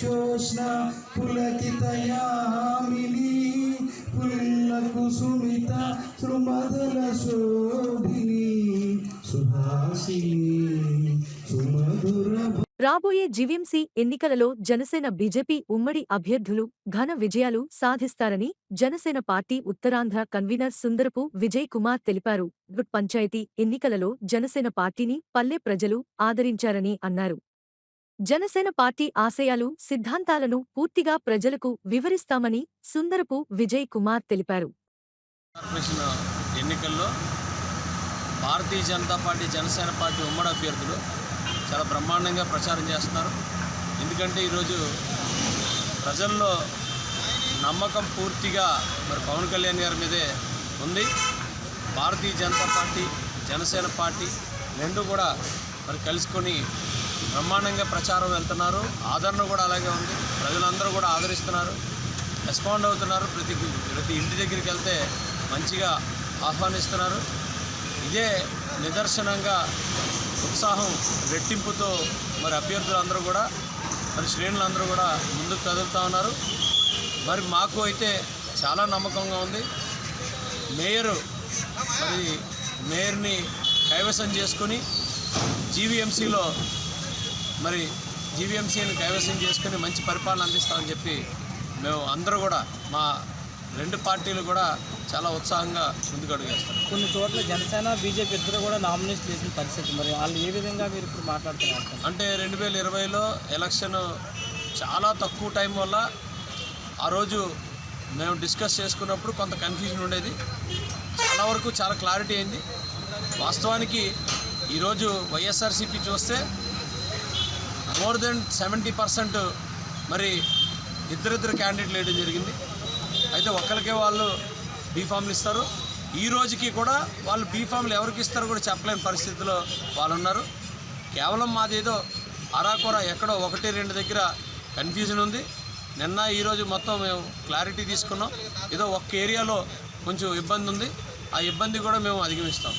జోష్న పులకితయామిని పుల్ల కుసుమిత శోభిని సుభాషిని సుమధుర రాబోయే జీవీఎంసీ ఎన్నికలలో జనసేన బీజేపీ ఉమ్మడి అభ్యర్థులు ఘన విజయాలు సాధిస్తారని జనసేన పార్టీ ఉత్తరాంధ్ర కన్వీనర్ సుందరపు విజయ్ కుమార్ తెలిపారు. గుడ్ పంచాయతీ ఎన్నికలలో జనసేన పార్టీని పల్లె ప్రజలు ఆదరించారని అన్నారు. జనసేన పార్టీ ఆశయాలు సిద్ధాంతాలను పూర్తిగా ప్రజలకు వివరిస్తామని సుందరపు విజయ్ కుమార్ తెలిపారు. ఎన్నికల్లో భారతీయ జనతా పార్టీ జనసేన పార్టీ ఉమ్మడి అభ్యర్థులు చాలా బ్రహ్మాండంగా ప్రచారం చేస్తున్నారు. ఎందుకంటే ఈరోజు ప్రజల్లో నమ్మకం పూర్తిగా మరి పవన్ కళ్యాణ్ గారి మీదే ఉంది. భారతీయ జనతా పార్టీ జనసేన పార్టీ రెండు కూడా మరి కలుసుకొని బ్రహ్మాండంగా ప్రచారం వెళ్తున్నారు. ఆదరణ కూడా అలాగే ఉంది. ప్రజలందరూ కూడా ఆదరిస్తున్నారు. రెస్పాండ్ అవుతున్నారు. ప్రతి ప్రతి ఇంటి దగ్గరికి వెళ్తే మంచిగా ఆహ్వానిస్తున్నారు. ఇదే నిదర్శనంగా ఉత్సాహం రెట్టింపుతో మరి అభ్యర్థులందరూ కూడా మరి శ్రేణులందరూ కూడా ముందుకు కదులుతూ ఉన్నారు. మరి మాకు అయితే చాలా నమ్మకంగా ఉంది. మేయరు మరి మేయర్ని కైవసం చేసుకొని జీవీఎంసీలో మరి జీవీఎంసీని కైవసం చేసుకుని మంచి పరిపాలన అందిస్తామని చెప్పి మేము అందరూ కూడా మా రెండు పార్టీలు కూడా చాలా ఉత్సాహంగా ముందుకు అడుగేస్తాం కొన్ని చోట్ల జనసేన బీజేపీ ఇద్దరు కూడా నామినేషన్ చేసిన పరిస్థితి. మరి వాళ్ళు ఏ విధంగా మీరు ఇప్పుడు మాట్లాడుతున్నారు? అంటే రెండు వేల ఇరవైలో ఎలక్షన్ చాలా తక్కువ టైం వల్ల ఆ రోజు మేము డిస్కస్ చేసుకున్నప్పుడు కొంత కన్ఫ్యూజన్ ఉండేది. చాలా వరకు చాలా క్లారిటీ అయింది. వాస్తవానికి ఈరోజు వైఎస్ఆర్సీపీ చూస్తే మోర్ దెన్ సెవెంటీ పర్సెంట్ మరి ఇద్దరిద్దరు క్యాండిడేట్లు వేయడం జరిగింది. అయితే ఒక్కరికే వాళ్ళు బీఫామ్లు ఇస్తారు. ఈ రోజుకి కూడా వాళ్ళు బీఫామ్లు ఎవరికి ఇస్తారో కూడా చెప్పలేని పరిస్థితిలో వాళ్ళు ఉన్నారు. కేవలం మాదేదో అరాకొర ఎక్కడో ఒకటి రెండు దగ్గర కన్ఫ్యూజన్ ఉంది. నిన్న ఈరోజు మొత్తం మేము క్లారిటీ తీసుకున్నాం. ఏదో ఒక్క ఏరియాలో కొంచెం ఇబ్బంది ఉంది. ఆ ఇబ్బంది కూడా మేము అధిగమిస్తాం.